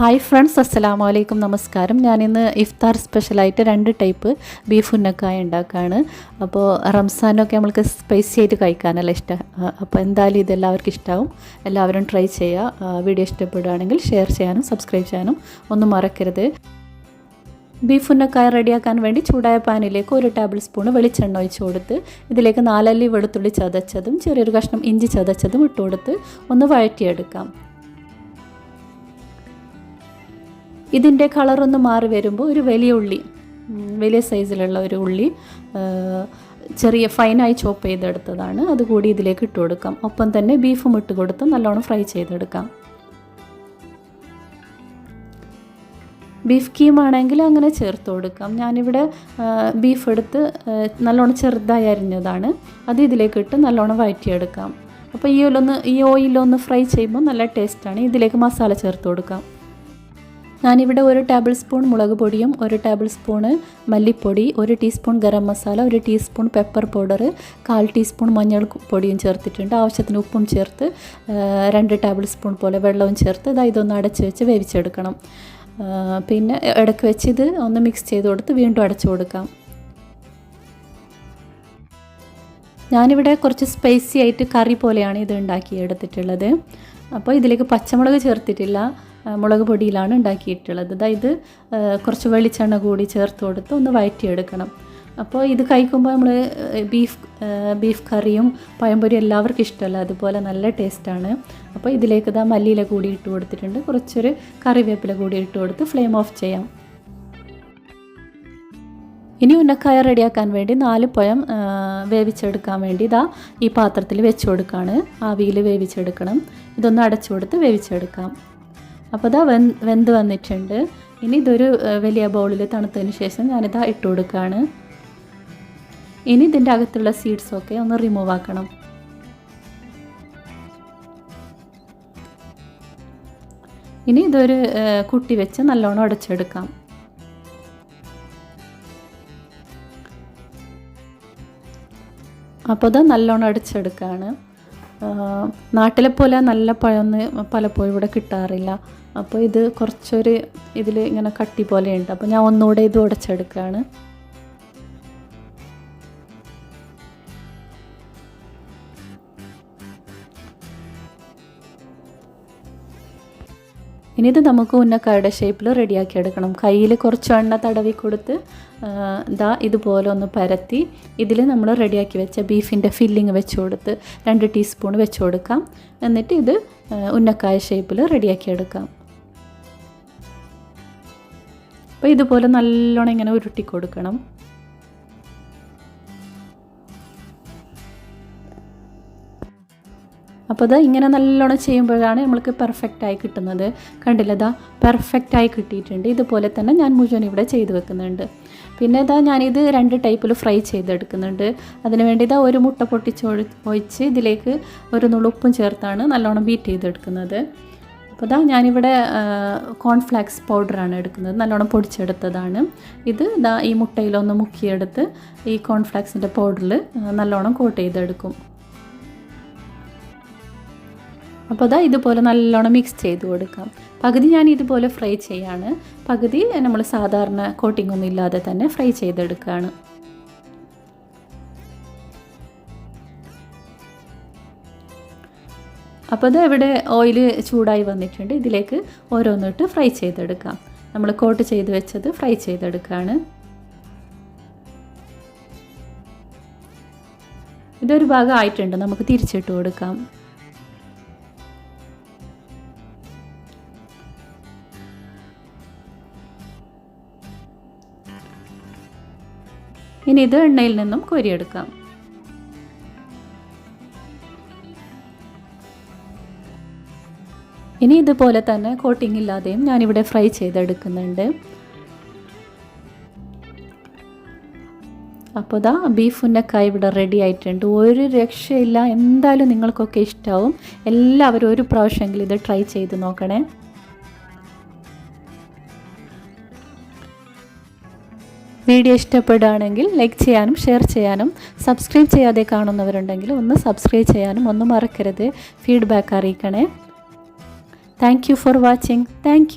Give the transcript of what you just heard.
Hi friends അസ്സലാമു അലൈക്കും നമസ്കാരം. ഞാനിന്ന് ഇഫ്താർ സ്പെഷ്യലായിട്ട് രണ്ട് ടൈപ്പ് ബീഫ് ഉന്നക്കായ ഉണ്ടാക്കുകയാണ് അപ്പോൾ റംസാനൊക്കെ നമ്മൾക്ക് സ്പൈസി ആയിട്ട് കഴിക്കാനല്ല ഇഷ്ടം. അപ്പോൾ എന്തായാലും ഇതെല്ലാവർക്കും ഇഷ്ടമാവും എല്ലാവരും ട്രൈ ചെയ്യുക. വീഡിയോ ഇഷ്ടപ്പെടുകയാണെങ്കിൽ ഷെയർ ചെയ്യാനും സബ്സ്ക്രൈബ് ചെയ്യാനും ഒന്നും മറക്കരുത്. ബീഫ് ഉന്നക്കായ റെഡിയാക്കാൻ വേണ്ടി ചൂടായ പാനിലേക്ക് ഒരു ടേബിൾ സ്പൂൺ വെളിച്ചെണ്ണ ഒഴിച്ച് കൊടുത്ത് ഇതിലേക്ക് നാലല്ലി വെളുത്തുള്ളി ചതച്ചതും ചെറിയൊരു കഷ്ണം ഇഞ്ചി ചതച്ചതും ഇട്ട് കൊടുത്ത് ഒന്ന് വഴറ്റിയെടുക്കാം. ഇതിന്റെ കളറൊന്ന് മാറി വരുമ്പോൾ ഒരു വലിയ ഉള്ളി വലിയ സൈസിലുള്ള ഒരു ഉള്ളി ചെറിയ ഫൈനായി ചോപ്പ് ചെയ്തെടുത്തതാണ്. അതുകൂടി ഇതിലേക്ക് ഇട്ട് കൊടുക്കാം. ഒപ്പം തന്നെ ബീഫും ഇട്ട് കൊടുത്ത് നല്ലോണം ഫ്രൈ ചെയ്തെടുക്കാം. ബീഫ് കീമാണെങ്കിൽ അങ്ങനെ ചേർത്ത് കൊടുക്കാം. ഞാനിവിടെ ബീഫ് എടുത്ത് നല്ലോണം ചെറുതായി അരിഞ്ഞതാണ്. അത് ഇതിലേക്ക് ഇട്ട് നല്ലോണം വഴറ്റിയെടുക്കാം അപ്പോൾ ഈ ഓയിലൊന്ന് ഈ ഓയിലൊന്ന് ഫ്രൈ ചെയ്യുമ്പോൾ നല്ല ടേസ്റ്റാണ്. ഇതിലേക്ക് മസാല ചേർത്ത് കൊടുക്കാം. ഞാനിവിടെ ഒരു ടേബിൾ സ്പൂൺ മുളക് പൊടിയും ഒരു ടേബിൾ സ്പൂണ് മല്ലിപ്പൊടി ഒരു ടീസ്പൂൺ ഗരം മസാല ഒരു ടീസ്പൂൺ പെപ്പർ പൗഡർ കാൽ ടീസ്പൂൺ മഞ്ഞൾ പൊടിയും ചേർത്തിട്ടുണ്ട്. ആവശ്യത്തിന് ഉപ്പും ചേർത്ത് രണ്ട് ടേബിൾ സ്പൂൺ പോലെ വെള്ളവും ചേർത്ത് ഇതാ ഇതൊന്ന് അടച്ച് വെച്ച് വേവിച്ചെടുക്കണം. പിന്നെ ഇടയ്ക്ക് വെച്ച് ഇത് ഒന്ന് മിക്സ് ചെയ്ത് കൊടുത്ത് വീണ്ടും അടച്ചു കൊടുക്കാം. ഞാനിവിടെ കുറച്ച് സ്പൈസി ആയിട്ട് കറി പോലെയാണ് ഇത് ഉണ്ടാക്കി എടുത്തിട്ടുള്ളത് അപ്പോൾ ഇതിലേക്ക് പച്ചമുളക് ചേർത്തിട്ടില്ല. മുളക് പൊടിയിലാണ് ഉണ്ടാക്കിയിട്ടുള്ളത്. അതായത് കുറച്ച് വെളിച്ചെണ്ണ കൂടി ചേർത്ത് കൊടുത്ത് ഒന്ന് വഴറ്റിയെടുക്കണം അപ്പോൾ ഇത് കഴിക്കുമ്പോൾ നമ്മൾ ബീഫ് ബീഫ് കറിയും പഴംപൊരിയും എല്ലാവർക്കും ഇഷ്ടമല്ല. അതുപോലെ നല്ല ടേസ്റ്റാണ്. അപ്പോൾ ഇതിലേക്ക് ഇതാ മല്ലിയില കൂടി ഇട്ട് കൊടുത്തിട്ടുണ്ട്. കുറച്ചൊരു കറിവേപ്പില കൂടി ഇട്ട് കൊടുത്ത് ഫ്ലെയിം ഓഫ് ചെയ്യാം. ഇനി ഉന്നക്കായ റെഡിയാക്കാൻ വേണ്ടി നാല് പഴം വേവിച്ചെടുക്കാൻ വേണ്ടി ഇതാ ഈ പാത്രത്തിൽ വെച്ച് കൊടുക്കുകയാണ് ആവിയിൽ വേവിച്ചെടുക്കണം. ഇതൊന്ന് അടച്ചു കൊടുത്ത് വേവിച്ചെടുക്കാം. അപ്പോൾ ഇതാ വെൻ വെന്ത് വന്നിട്ടുണ്ട്. ഇനി ഇതൊരു വലിയ ബൗളിൽ തണുത്തതിന് ശേഷം ഞാനിതാ ഇട്ട് കൊടുക്കുകയാണ് ഇനി ഇതിന്റെ അകത്തുള്ള സീഡ്സൊക്കെ ഒന്ന് റിമൂവ് ആക്കണം. ഇനി ഇതൊരു കുട്ടി വെച്ച് നല്ലോണം അടച്ചെടുക്കാം. അപ്പോൾ അത് നല്ലോണം അടിച്ചെടുക്കുകയാണ് നാട്ടിലെ പോലെ നല്ല പഴമൊന്ന് പലപ്പോഴും ഇവിടെ കിട്ടാറില്ല. അപ്പോൾ ഇത് കുറച്ചൊരു ഇതിൽ ഇങ്ങനെ കട്ടി പോലെയുണ്ട്. അപ്പോൾ ഞാൻ ഒന്നുകൂടെ ഇത് ഉടച്ചെടുക്കുകയാണ്. ഇനി ഇത് നമുക്ക് ഉന്നക്കായുടെ ഷേപ്പിൽ റെഡിയാക്കി എടുക്കണം. കയ്യിൽ കുറച്ച് എണ്ണ തടവി കൊടുത്ത് ഇതാ ഇതുപോലെ ഒന്ന് പരത്തി ഇതിൽ നമ്മൾ റെഡിയാക്കി വെച്ച ബീഫിന്റെ ഫില്ലിങ് വെച്ച് കൊടുത്ത് രണ്ട് ടീസ്പൂൺ വെച്ച് കൊടുക്കാം. എന്നിട്ട് ഇത് ഉന്നക്കായ ഷേപ്പിൽ റെഡിയാക്കി എടുക്കാം. അപ്പോൾ ഇതുപോലെ നല്ലോണം ഇങ്ങനെ ഉരുട്ടി കൊടുക്കണം. അപ്പോൾ അത് ഇങ്ങനെ നല്ലോണം ചെയ്യുമ്പോഴാണ് നമ്മൾക്ക് പെർഫെക്റ്റായി കിട്ടുന്നത്. കണ്ടില്ല ഇതാ പെർഫെക്റ്റായി കിട്ടിയിട്ടുണ്ട്. ഇതുപോലെ തന്നെ ഞാൻ മുഴുവൻ ഇവിടെ ചെയ്ത് വെക്കുന്നുണ്ട്. പിന്നെ ഇതാ ഞാനിത് രണ്ട് ടൈപ്പിൽ ഫ്രൈ ചെയ്തെടുക്കുന്നുണ്ട്. അതിന് വേണ്ടി ഇതാ ഒരു മുട്ട പൊട്ടിച്ച് ഒഴിച്ച് ഇതിലേക്ക് ഒരു നുളുപ്പും ചേർത്താണ് നല്ലോണം ബീറ്റ് ചെയ്തെടുക്കുന്നത്. അപ്പോൾ ഇതാ ഞാനിവിടെ കോൺഫ്ലാക്സ് പൗഡറാണ് എടുക്കുന്നത്. നല്ലോണം പൊടിച്ചെടുത്തതാണ്. ഇത് ഇതാ ഈ മുട്ടയിലൊന്ന് മുക്കിയെടുത്ത് ഈ കോൺഫ്ലാക്സിന്റെ പൗഡറിൽ നല്ലോണം കോട്ട് ചെയ്തെടുക്കും. അപ്പോൾ അതാ ഇതുപോലെ നല്ലോണം മിക്സ് ചെയ്ത് കൊടുക്കാം. പകുതി ഞാൻ ഇതുപോലെ ഫ്രൈ ചെയ്യാണ്. പകുതി നമ്മൾ സാധാരണ കോട്ടിംഗ് ഒന്നും ഇല്ലാതെ തന്നെ ഫ്രൈ ചെയ്തെടുക്കുകയാണ്. അപ്പോൾ അത് ഇവിടെ ഓയിൽ ചൂടായി വന്നിട്ടുണ്ട്. ഇതിലേക്ക് ഓരോന്നിട്ട് ഫ്രൈ ചെയ്തെടുക്കാം. നമ്മൾ കോട്ട് ചെയ്ത് വെച്ചത് ഫ്രൈ ചെയ്തെടുക്കുകയാണ്. ഇതൊരു ഭാഗം ആയിട്ടുണ്ട്. നമുക്ക് തിരിച്ചിട്ട് കൊടുക്കാം. ഇനി ഇത് എണ്ണയിൽ നിന്നും കോരിയെടുക്കാം. ഇനി ഇതുപോലെ തന്നെ കോട്ടിംഗ് ഇല്ലാതെയും ഞാനിവിടെ ഫ്രൈ ചെയ്തെടുക്കുന്നുണ്ട്. അപ്പോൾ ഇതാ ബീഫ് ഉന്നക്കായ ഇവിടെ റെഡി ആയിട്ടുണ്ട്. ഒരു രക്ഷയില്ല. എന്തായാലും നിങ്ങൾക്കൊക്കെ ഇഷ്ടമാവും എല്ലാവരും ഒരു പ്രാവശ്യമെങ്കിലും ഇത് ട്രൈ ചെയ്ത് നോക്കണേ. വീഡിയോ ഇഷ്ടപ്പെടുകയാണെങ്കിൽ ലൈക്ക് ചെയ്യാനും ഷെയർ ചെയ്യാനും സബ്സ്ക്രൈബ് ചെയ്യാതെ കാണുന്നവരുണ്ടെങ്കിൽ ഒന്ന് സബ്സ്ക്രൈബ് ചെയ്യാനും ഒന്ന് മറക്കരുത്. Feedback അറിയിക്കണേ. Thank for watching thank